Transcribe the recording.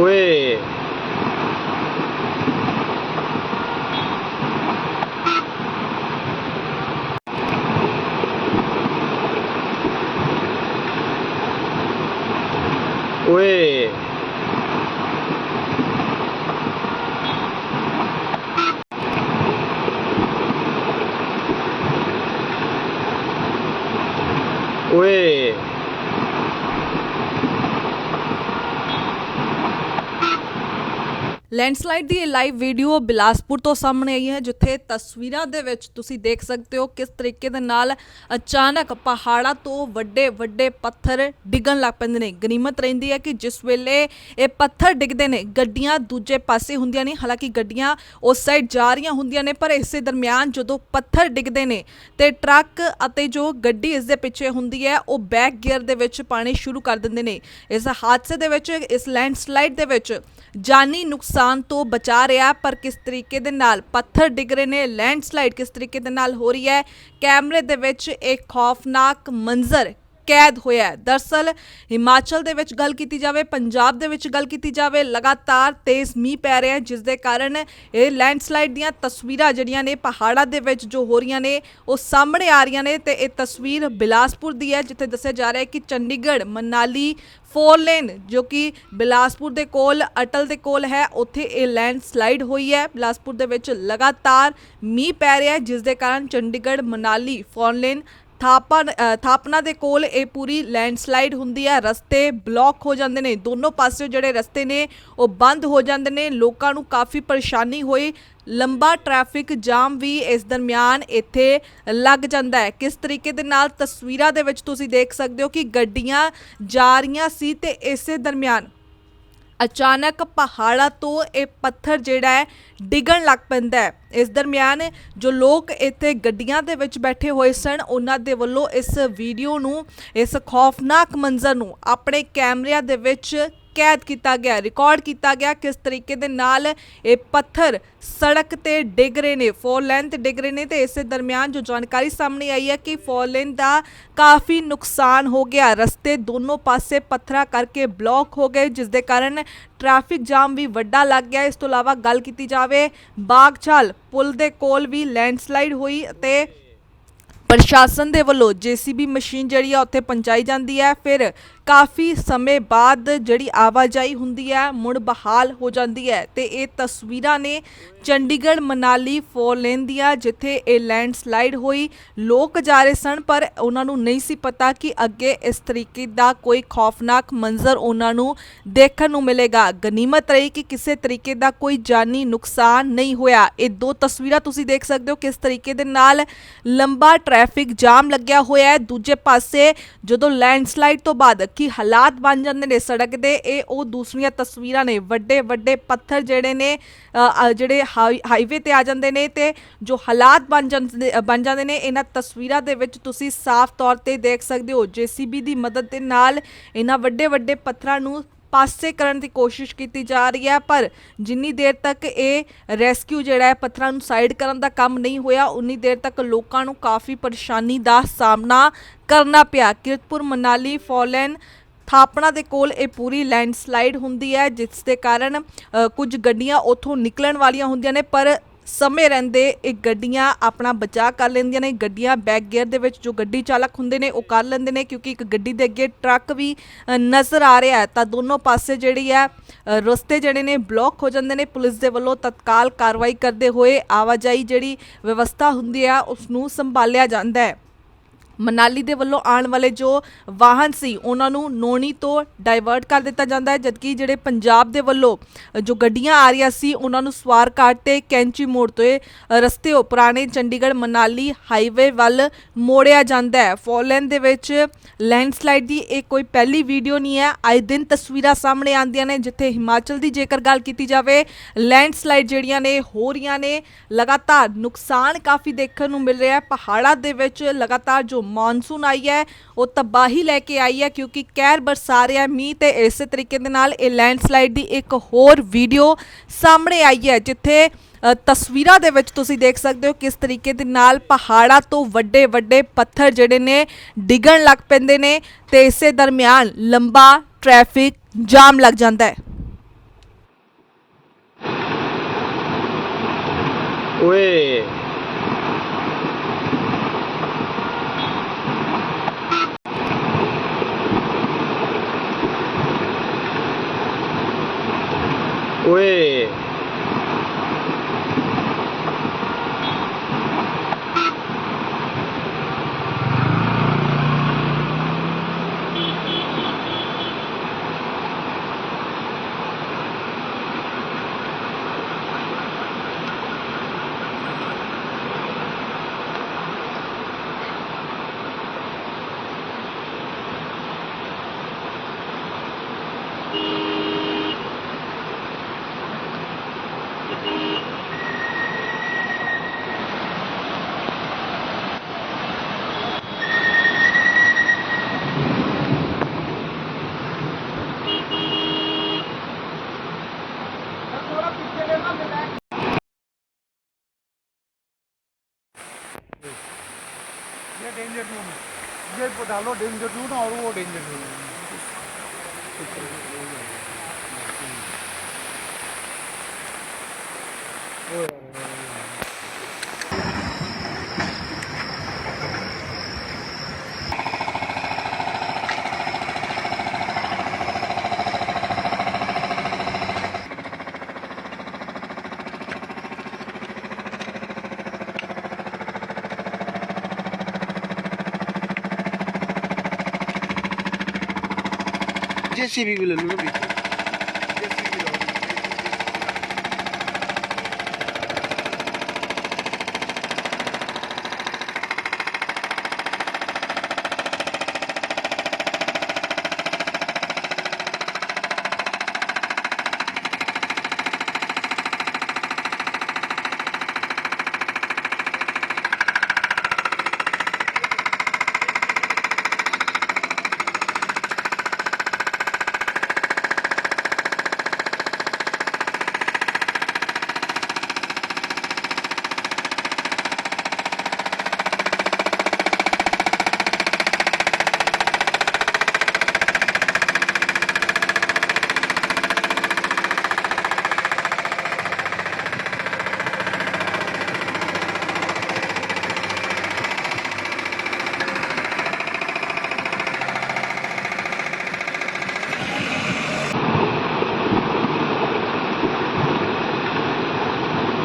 ਓਏ ਓਏ ਓਏ ਲੈਂਡਸਲਾਈਡ ਦੀ ਇਹ ਲਾਈਵ ਵੀਡੀਓ ਬਿਲਾਸਪੁਰ ਤੋਂ ਸਾਹਮਣੇ ਆਈ ਹੈ, ਜਿੱਥੇ ਤਸਵੀਰਾਂ ਦੇ ਵਿੱਚ ਤੁਸੀਂ ਦੇਖ ਸਕਦੇ ਹੋ ਕਿਸ ਤਰੀਕੇ ਦੇ ਨਾਲ ਅਚਾਨਕ ਪਹਾੜਾਂ ਤੋਂ ਵੱਡੇ ਵੱਡੇ ਪੱਥਰ ਡਿੱਗਣ ਲੱਗ ਪੈਂਦੇ ਨੇ। ਗਨੀਮਤ ਰਹਿੰਦੀ ਹੈ ਕਿ ਜਿਸ ਵੇਲੇ ਇਹ ਪੱਥਰ ਡਿੱਗਦੇ ਨੇ, ਗੱਡੀਆਂ ਦੂਜੇ ਪਾਸੇ ਹੁੰਦੀਆਂ ਨੇ, ਹਾਲਾਂਕਿ ਗੱਡੀਆਂ ਉਸ ਸਾਈਡ ਜਾ ਰਹੀਆਂ ਹੁੰਦੀਆਂ ਨੇ, ਪਰ ਇਸੇ ਦਰਮਿਆਨ ਜਦੋਂ ਪੱਥਰ ਡਿੱਗਦੇ ਨੇ ਤੇ ਟਰੱਕ ਅਤੇ ਜੋ ਗੱਡੀ ਇਸ ਦੇ ਪਿੱਛੇ ਹੁੰਦੀ ਹੈ, ਉਹ ਬੈਕ ਗੀਅਰ ਦੇ ਵਿੱਚ ਪਾਣੀ ਸ਼ੁਰੂ ਕਰ ਦਿੰਦੇ ਨੇ। ਇਸ ਹਾਦਸੇ ਦੇ ਵਿੱਚ, ਇਸ ਲੈਂਡਸਲਾਈਡ ਦੇ ਵਿੱਚ ਜਾਨੀ ਨੁਕਸਾਨ ਤੋਂ ਬਚਾ ਰਿਹਾ, ਪਰ ਕਿਸ ਤਰੀਕੇ ਦੇ ਨਾਲ? ਪੱਥਰ ਡਿੱਗ ਰਹੇ ਨੇ ਲੈਂਡਸਲਾਈਡ ਕਿਸ ਤਰੀਕੇ ਦੇ ਨਾਲ ਹੋ ਰਹੀ ਹੈ? ਕੈਮਰੇ ਦੇ ਵਿੱਚ ਇੱਕ ਖੌਫਨਾਕ ਮੰਜ਼ਰ ਕੈਦ ਹੋਇਆ ਹੈ। ਦਰਸਲ, ਹਿਮਾਚਲ ਦੇ ਵਿੱਚ ਗੱਲ ਕੀਤੀ ਜਾਵੇ, ਪੰਜਾਬ ਦੇ ਵਿੱਚ ਗੱਲ ਕੀਤੀ ਜਾਵੇ, ਲਗਾਤਾਰ ਤੇਜ਼ ਮੀਂਹ ਪੈ ਰਿਹਾ ਹੈ ਜਿਸ ਦੇ ਕਾਰਨ ਇਹ ਲੈਂਡਸਲਾਈਡ ਦੀਆਂ ਤਸਵੀਰਾਂ ਜਿਹੜੀਆਂ ਨੇ ਪਹਾੜਾਂ ਦੇ ਵਿੱਚ ਜੋ ਹੋ ਰਹੀਆਂ ਨੇ, ਉਹ ਸਾਹਮਣੇ ਆ ਰਹੀਆਂ ਨੇ ਤੇ ਇਹ ਤਸਵੀਰ ਬਿਲਾਸਪੁਰ ਦੀ ਹੈ, ਜਿੱਥੇ ਦੱਸਿਆ ਜਾ ਰਿਹਾ ਹੈ ਕਿ ਚੰਡੀਗੜ੍ਹ ਮਨਾਲੀ ਫੋਰ ਲੇਨ ਜੋ ਕਿ ਬਿਲਾਸਪੁਰ ਦੇ ਕੋਲ, ਅਟਲ ਦੇ ਕੋਲ ਹੈ, ਉੱਥੇ ਇਹ ਲੈਂਡਸਲਾਈਡ ਹੋਈ ਹੈ। ਬਿਲਾਸਪੁਰ ਦੇ ਵਿੱਚ ਲਗਾਤਾਰ ਮੀਂਹ ਪੈ ਰਿਹਾ ਹੈ ਜਿਸ ਦੇ ਕਾਰਨ ਚੰਡੀਗੜ੍ਹ ਮਨਾਲੀ ਫੋਰ ਲੇਨ ਥਾਪਨ ਅ, ਥਾਪਨਾ ਦੇ ਕੋਲ ਇਹ ਪੂਰੀ ਲੈਂਡਸਲਾਈਡ ਹੁੰਦੀ ਹੈ ਰਸਤੇ ਬਲੌਕ ਹੋ ਜਾਂਦੇ ਨੇ ਦੋਨੋਂ ਪਾਸੇ ਜਿਹੜੇ ਰਸਤੇ ਨੇ ਉਹ ਬੰਦ ਹੋ ਜਾਂਦੇ ਨੇ ਲੋਕਾਂ ਨੂੰ ਕਾਫੀ ਪਰੇਸ਼ਾਨੀ ਹੋਈ ਲੰਬਾ ਟ੍ਰੈਫਿਕ ਜਾਮ ਵੀ ਇਸ ਦਰਮਿਆਨ ਇੱਥੇ ਲੱਗ ਜਾਂਦਾ ਹੈ। ਕਿਸ ਤਰੀਕੇ ਦੇ ਨਾਲ ਤਸਵੀਰਾਂ ਦੇ ਵਿੱਚ ਤੁਸੀਂ ਦੇਖ ਸਕਦੇ ਹੋ ਕਿ ਗੱਡੀਆਂ ਜਾ ਰਹੀਆਂ ਸੀ ਤੇ ਇਸੇ ਦਰਮਿਆਨ ਅਚਾਨਕ ਪਹਾੜਾਂ ਤੋਂ ਇਹ ਪੱਥਰ ਜਿਹੜਾ ਹੈ ਡਿੱਗਣ ਲੱਗ ਪੈਂਦਾ ਹੈ। ਇਸ ਦਰਮਿਆਨ ਜੋ ਲੋਕ ਇੱਥੇ ਗੱਡੀਆਂ ਦੇ ਵਿੱਚ ਬੈਠੇ ਹੋਏ ਸਨ, ਉਹਨਾਂ ਦੇ ਵੱਲੋਂ ਇਸ ਵੀਡੀਓ ਨੂੰ, ਇਸ ਖੌਫਨਾਕ ਮੰਜ਼ਰ ਨੂੰ ਆਪਣੇ ਕੈਮਰਿਆਂ ਦੇ ਵਿੱਚ ਕੈਦ ਕੀਤਾ ਗਿਆ, ਰਿਕਾਰਡ ਕੀਤਾ ਗਿਆ ਕਿਸ ਤਰੀਕੇ ਦੇ ਨਾਲ ਇਹ ਪੱਥਰ ਸੜਕ ਤੇ ਡਿੱਗ ਰਹੇ ਨੇ ਫੋਰ ਲੈਨ ਤੇ ਡਿੱਗ ਰਹੇ ਨੇ ਤੇ ਇਸੇ ਦਰਮਿਆਨ ਜੋ ਜਾਣਕਾਰੀ ਸਾਹਮਣੇ ਆਈ ਹੈ ਕਿ ਫੋਰ ਲੈਨ ਦਾ ਕਾਫੀ ਨੁਕਸਾਨ ਹੋ ਗਿਆ। ਰਸਤੇ ਦੋਨੋਂ ਪਾਸੇ ਪੱਥਰਾਂ ਕਰਕੇ ਬਲੌਕ ਹੋ ਗਏ, ਜਿਸ ਦੇ ਕਾਰਨ ਟ੍ਰੈਫਿਕ ਜਾਮ ਵੀ ਵੱਡਾ ਲੱਗ ਗਿਆ। ਇਸ ਤੋਂ ਇਲਾਵਾ ਗੱਲ ਕੀਤੀ ਜਾਵੇ, ਬਾਗਚਾਲ ਪੁਲ ਦੇ ਕੋਲ ਵੀ ਲੈਂਡਸਲਾਈਡ ਹੋਈ ਅਤੇ ਪ੍ਰਸ਼ਾਸਨ ਦੇ ਵੱਲੋਂ ਜੀਸੀਬੀ ਮਸ਼ੀਨ ਜਿਹੜੀ ਆ, ਉੱਥੇ ਪਹੁੰਚਾਈ ਜਾਂਦੀ ਹੈ। ਫਿਰ ਕਾਫੀ ਸਮੇਂ ਬਾਅਦ ਜਿਹੜੀ ਆਵਾਜਾਈ ਹੁੰਦੀ ਹੈ ਮੁੜ ਬਹਾਲ ਹੋ ਜਾਂਦੀ ਹੈ ਤੇ ਇਹ ਤਸਵੀਰਾਂ ਨੇ ਚੰਡੀਗੜ੍ਹ, ਮਨਾਲੀ ਫੋਰ ਲੇਨ ਦੀਆਂ ਜਿੱਥੇ ਇਹ ਲੈਂਡਸਲਾਈਡ ਹੋਈ। ਲੋਕ ਜਾ ਰਹੇ ਸਨ, ਪਰ ਉਹਨਾਂ ਨੂੰ ਨਹੀਂ ਸੀ ਪਤਾ ਕਿ ਅੱਗੇ ਇਸ ਤਰੀਕੇ ਦਾ ਕੋਈ ਖੌਫਨਾਕ ਮੰਜ਼ਰ ਉਹਨਾਂ ਨੂੰ ਦੇਖਣ ਨੂੰ ਮਿਲੇਗਾ। ਗਨੀਮਤ ਰਹੀ ਕਿ ਕਿਸੇ ਤਰੀਕੇ ਦਾ ਕੋਈ ਜਾਨੀ ਨੁਕਸਾਨ ਨਹੀਂ ਹੋਇਆ। ਇਹ ਦੋ ਤਸਵੀਰਾਂ ਤੁਸੀਂ ਦੇਖ ਸਕਦੇ ਹੋ ਕਿਸ ਤਰੀਕੇ ਦੇ ਨਾਲ ਲੰਬਾ ਟ੍ਰੈਫਿਕ ਜਾਮ ਲੱਗਿਆ ਹੋਇਆ ਹੈ। ਦੂਜੇ ਪਾਸੇ ਜਦੋਂ ਲੈਂਡਸਲਾਈਡ ਤੋਂ ਬਾਅਦ ਕੀ ਹਾਲਾਤ ਬਣ ਜਾਂਦੇ ਨੇ ਸੜਕ ਦੇ, ਇਹ ਉਹ ਦੂਸਰੀਆਂ ਤਸਵੀਰਾਂ ਨੇ। ਵੱਡੇ ਵੱਡੇ ਪੱਥਰ ਜਿਹੜੇ ਨੇ ਜਿਹੜੇ ਹਾਈਵੇ ਤੇ ਆ ਜਾਂਦੇ ਨੇ ਤੇ ਜੋ ਹਾਲਾਤ ਬਣ ਜਾਂਦੇ ਬਣ ਜਾਂਦੇ ਨੇ, ਇਹਨਾਂ ਤਸਵੀਰਾਂ ਦੇ ਵਿੱਚ ਤੁਸੀਂ ਸਾਫ਼ ਤੌਰ ਤੇ ਦੇਖ ਸਕਦੇ ਹੋ, ਜੀਸੀਬੀ ਦੀ ਮਦਦ ਦੇ ਨਾਲ ਇਹਨਾਂ ਵੱਡੇ ਵੱਡੇ ਪੱਥਰਾਂ ਨੂੰ ਪਾਸੇ ਕਰਨ ਦੀ ਕੋਸ਼ਿਸ਼ ਕੀਤੀ ਜਾ ਰਹੀ ਹੈ, ਪਰ ਜਿੰਨੀ ਦੇਰ ਤੱਕ ਇਹ ਰੈਸਕਿਊ ਜਿਹੜਾ ਹੈ ਪੱਥਰਾਂ ਨੂੰ ਸਾਈਡ ਕਰਨ ਦਾ ਕੰਮ ਨਹੀਂ ਹੋਇਆ, ਉਨੀ ਦੇਰ ਤੱਕ ਲੋਕਾਂ ਨੂੰ ਕਾਫੀ ਪਰੇਸ਼ਾਨੀ ਦਾ ਸਾਹਮਣਾ ਕਰਨਾ ਪਿਆ। ਕਿਰਤਪੁਰ, ਮਨਾਲੀ, ਫੋਲਨ ਥਾਪਣਾ ਦੇ ਕੋਲ ਇਹ ਪੂਰੀ ਲੈਂਡਸਲਾਈਡ ਹੁੰਦੀ ਹੈ, ਜਿਸ ਦੇ ਕਾਰਨ ਕੁਝ ਗੱਡੀਆਂ ਉੱਥੋਂ ਨਿਕਲਣ ਵਾਲੀਆਂ ਹੁੰਦੀਆਂ ਨੇ, ਪਰ ਸਮੇਂ ਰਹਿੰਦੇ ਇਹ ਗੱਡੀਆਂ ਆਪਣਾ ਬਚਾਅ ਕਰ ਲੈਂਦੀਆਂ ਨੇ। ਗੱਡੀਆਂ ਬੈਕ ਗੇਅਰ ਦੇ ਵਿੱਚ ਜੋ ਗੱਡੀ ਚਾਲਕ ਹੁੰਦੇ ਨੇ, ਉਹ ਕਰ ਲੈਂਦੇ ਨੇ, ਕਿਉਂਕਿ ਇੱਕ ਗੱਡੀ ਦੇ ਅੱਗੇ ਟਰੱਕ ਵੀ ਨਜ਼ਰ ਆ ਰਿਹਾ ਹੈ। ਤਾਂ ਦੋਨੋਂ ਪਾਸੇ ਜਿਹੜੀ ਹੈ ਰਸਤੇ ਜਿਹੜੇ ਨੇ, ਬਲੌਕ ਹੋ ਜਾਂਦੇ ਨੇ। ਪੁਲਿਸ ਦੇ ਵੱਲੋਂ ਤਤਕਾਲ ਕਾਰਵਾਈ ਕਰਦੇ ਹੋਏ ਆਵਾਜਾਈ ਜਿਹੜੀ ਵਿਵਸਥਾ ਹੁੰਦੀ ਆ ਉਸ ਨੂੰ ਸੰਭਾਲਿਆ ਜਾਂਦਾ ਹੈ। ਮਨਾਲੀ ਦੇ ਵੱਲੋਂ ਆਉਣ ਵਾਲੇ ਜੋ ਵਾਹਨ ਸੀ, ਉਹਨਾਂ ਨੂੰ ਨੋਣੀ ਤੋਂ ਡਾਇਵਰਟ ਕਰ ਦਿੱਤਾ ਜਾਂਦਾ ਹੈ, ਜਦਕਿ ਜਿਹੜੇ ਪੰਜਾਬ ਦੇ ਵੱਲੋਂ ਜੋ ਗੱਡੀਆਂ ਆ ਰਹੀਆਂ ਸੀ, ਉਹਨਾਂ ਨੂੰ ਸਵਾਰ ਘਾਟ ਤੇ ਕੈਂਚੀ ਮੋੜ ਤੋਂ ਰਸਤੇ ਉਹ ਪੁਰਾਣੇ ਚੰਡੀਗੜ੍ਹ ਮਨਾਲੀ ਹਾਈਵੇ ਵੱਲ ਮੋੜਿਆ ਜਾਂਦਾ ਹੈ। ਫੋਲਨ ਦੇ ਵਿੱਚ ਲੈਂਡਸਲਾਈਡ ਦੀ ਇਹ ਕੋਈ ਪਹਿਲੀ ਵੀਡੀਓ ਨਹੀਂ ਹੈ। ਆਏ ਦਿਨ ਤਸਵੀਰਾਂ ਸਾਹਮਣੇ ਆਉਂਦੀਆਂ ਨੇ, ਜਿੱਥੇ ਹਿਮਾਚਲ ਦੀ ਜੇਕਰ ਗੱਲ ਕੀਤੀ ਜਾਵੇ ਲੈਂਡਸਲਾਈਡ ਜਿਹੜੀਆਂ ਨੇ, ਹੋ ਰਹੀਆਂ ਨੇ, ਲਗਾਤਾਰ ਨੁਕਸਾਨ ਕਾਫੀ ਦੇਖਣ ਨੂੰ ਮਿਲ ਰਿਹਾ ਹੈ। ਪਹਾੜਾਂ ਦੇ ਵਿੱਚ ਲਗਾਤਾਰ ਜੋ ਮੌਨਸੂਨ ਆਈ ਹੈ, ਉਹ ਤਬਾਹੀ ਲੈ ਕੇ ਆਈ ਹੈ ਕਿਉਂਕਿ ਕਹਿਰ ਬਰਸਾ ਰਿਹਾ ਮੀਂਹ ਤੇ ਇਸੇ ਤਰੀਕੇ ਦੇ ਨਾਲ ਇਹ ਲੈਂਡਸਲਾਈਡ ਦੀ ਇੱਕ ਹੋਰ ਵੀਡੀਓ ਸਾਹਮਣੇ ਆਈ ਹੈ, ਜਿੱਥੇ ਤਸਵੀਰਾਂ ਦੇ ਵਿੱਚ ਤੁਸੀਂ ਦੇਖ ਸਕਦੇ ਹੋ ਕਿਸ ਤਰੀਕੇ ਦੇ ਨਾਲ ਪਹਾੜਾਂ ਤੋਂ ਵੱਡੇ ਵੱਡੇ ਪੱਥਰ ਜਿਹੜੇ ਨੇ ਡਿੱਗਣ ਲੱਗ ਪੈਂਦੇ ਨੇ ਤੇ ਇਸੇ ਦਰਮਿਆਨ ਲੰਬਾ ਟ੍ਰੈਫਿਕ ਜਾਮ ਲੱਗ ਜਾਂਦਾ ਹੈ। ਓਏ ਓਏ ये डेंजर जोन है ये डालो डेंजर जोन और वो डेंजर जोन है ਵੀ ਲੈ ਲਓ ਨਾ ਵਿੱਚ